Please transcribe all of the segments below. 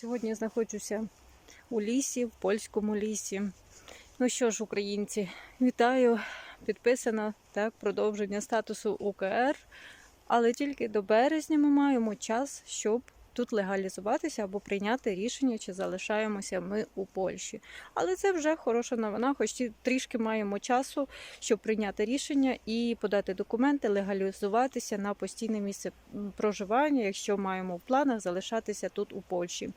Сьогодні знаходжуся у лісі, в польському лісі. Ну що ж, українці, вітаю! Підписано так, продовження статусу УКР. Але тільки до березня ми маємо час, щоб тут легалізуватися або прийняти рішення, чи залишаємося ми у Польщі. Але це вже хороша новина, хоч і трішки маємо часу, щоб прийняти рішення і подати документи, легалізуватися на постійне місце проживання, якщо маємо в планах залишатися тут у Польщі.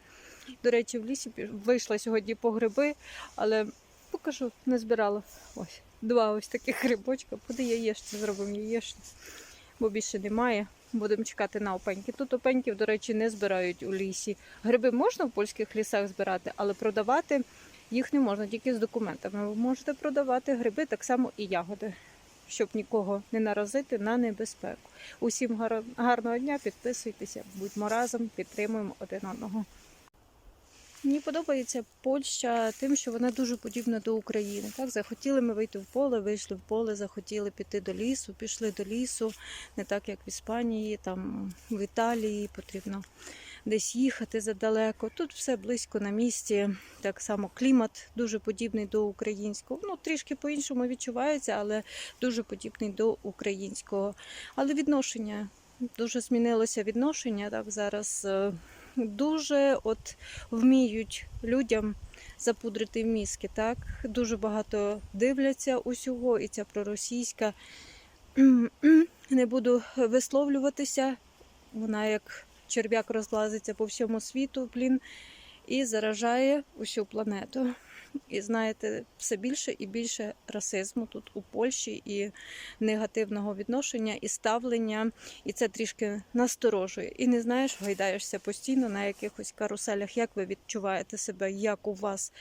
До речі, в лісі вийшла сьогодні по гриби, але покажу, не збирала. Ось два ось таких грибочка. Буде яєчня, зробимо яєчню, бо більше немає. Будемо чекати на опеньки. Тут опеньків, до речі, не збирають у лісі. Гриби можна в польських лісах збирати, але продавати їх не можна тільки з документами. Ви можете продавати гриби, так само і ягоди, щоб нікого не наразити на небезпеку. Усім гар- гарного дня, підписуйтеся, будьмо разом, підтримуємо один одного. Мені подобається Польща тим, що вона дуже подібна до України. Так, захотіли ми вийти в поле, вийшли в поле, захотіли піти до лісу, пішли до лісу, не так як в Іспанії, там в Італії потрібно десь їхати задалеко. Тут все близько на місці. Так само клімат дуже подібний до українського. Ну, трішки по-іншому відчувається, але дуже подібний до українського. Але відношення дуже змінилося відношення. Так зараз е, дуже от вміють людям запудрити мізки. Так дуже багато дивляться усього, і ця проросійська не буду висловлюватися. Вона як черв'як розлазиться по всьому світу, блін, і заражає усю планету. І знаєте, все більше і більше расизму тут у Польщі і негативного відношення і ставлення, і це трішки насторожує. І не знаєш, гайдаєшся постійно на якихось каруселях. Як ви відчуваєте себе, як у вас,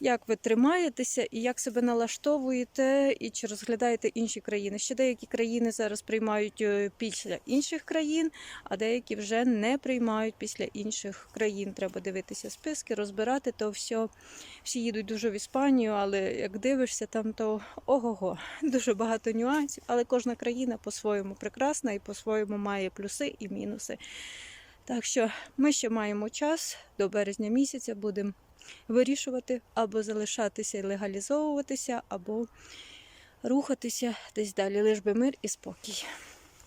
як ви тримаєтеся і як себе налаштовуєте, і чи розглядаєте інші країни? Ще деякі країни зараз приймають е, після інших країн, а деякі вже не приймають після інших країн. Треба дивитися списки, розбирати то все. Всі їдуть дуже в Іспанію, але як дивишся, там то ого-го, дуже багато нюансів. Але кожна країна по-своєму прекрасна і по-своєму має плюси і мінуси. Так що ми ще маємо час до березня місяця будемо вирішувати або залишатися і легалізовуватися, або рухатися десь далі, лиш би мир і спокій.